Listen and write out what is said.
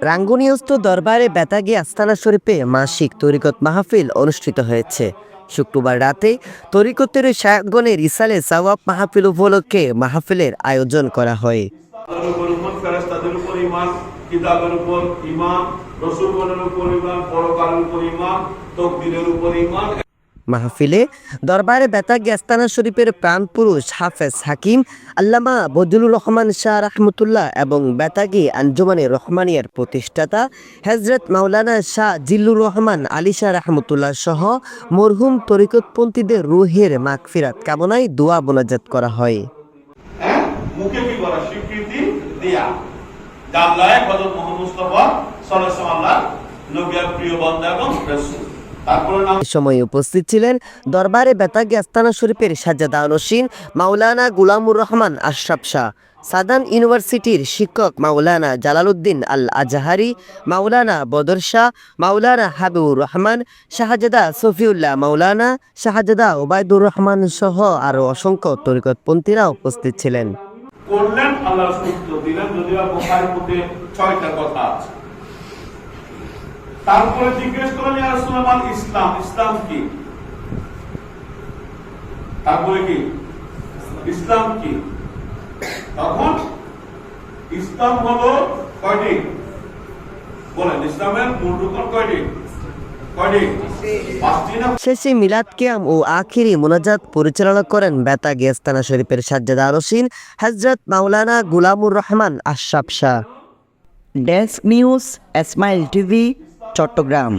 রাঙ্গুনিয়স্ত দরবারে বেতাগি আস্তানা শরীফে মাসিক তরিকত মাহফিল অনুষ্ঠিত হয়েছে। শুক্রবার রাতে তরিকতের শায়কগণের ইসালে সওয়াব মাহফিল উপলক্ষে মাহফিলের আয়োজন করা হয়। উপর পরকালের উপর তকদিরের উপর মাহফিলে দরবারে বেতাগি আস্তানা শরীফের প্রাণ পুরুষ হাফেজ হাকিম, আল্লামা বজলুর রহমান শাহ রহমতুল্লাহ এবং বেতাগি আঞ্জুমানে রহমানিয়ার প্রতিষ্ঠাতা হজরত মাওলানা শাহ জিল্লুর রহমান আলী শাহ রহমতুল্লাহ সহ মরহুম তরিকতপন্থীদের রুহের মাগফিরাত কামনায় দোয়া বোনাজাত করা হয়। হ্যাঁ? মুখে কি করা স্বীকৃতি? মুহাম্মদ মুস্তাফা প্রিয় এবং সময় উপস্থিত ছিলেন দরবারে বেতাগি আস্তানা শরীফের সাজ্জাদা নসীন মাওলানা গুলামুর রহমান আশরাফ শাহ সাদান ইউনিভার্সিটির শিক্ষক মাওলানা জালালউদ্দিন আল আজহারি মাওলানা বদর শাহ মাওলানা হাবিবুর রহমান শাহজাদা সফিউল্লাহ মাওলানা শাহজাদা ওবায়দুর রহমান সহ আরও অসংখ্য তরিকতপন্থীরা উপস্থিত ছিলেন। করলেন আল্লাহ সূত্র দিলেন যদিও বুখারীর মধ্যে ছয়টা কথা আছে। তারপরে জিজ্ঞেস করলেন ইয়া রাসূলুল্লাহ ইসলাম ইসলাম কি? তারপরে কি? ইসলাম কি? তখন ইসলাম হলো কয়টি? বলেন ইসলামের মূল রুকন কয়টি? কয়টি? শেষে মিলাদ কিয়াম ও আখিরি মোনাজাত পরিচালনা করেন বেতাগি আস্তানা শরীফের সাজ্জাদা আরসিন Hazrat Maulana Gulamur Rahman Ashraf Shah. Desk news Smile TV Chattogram.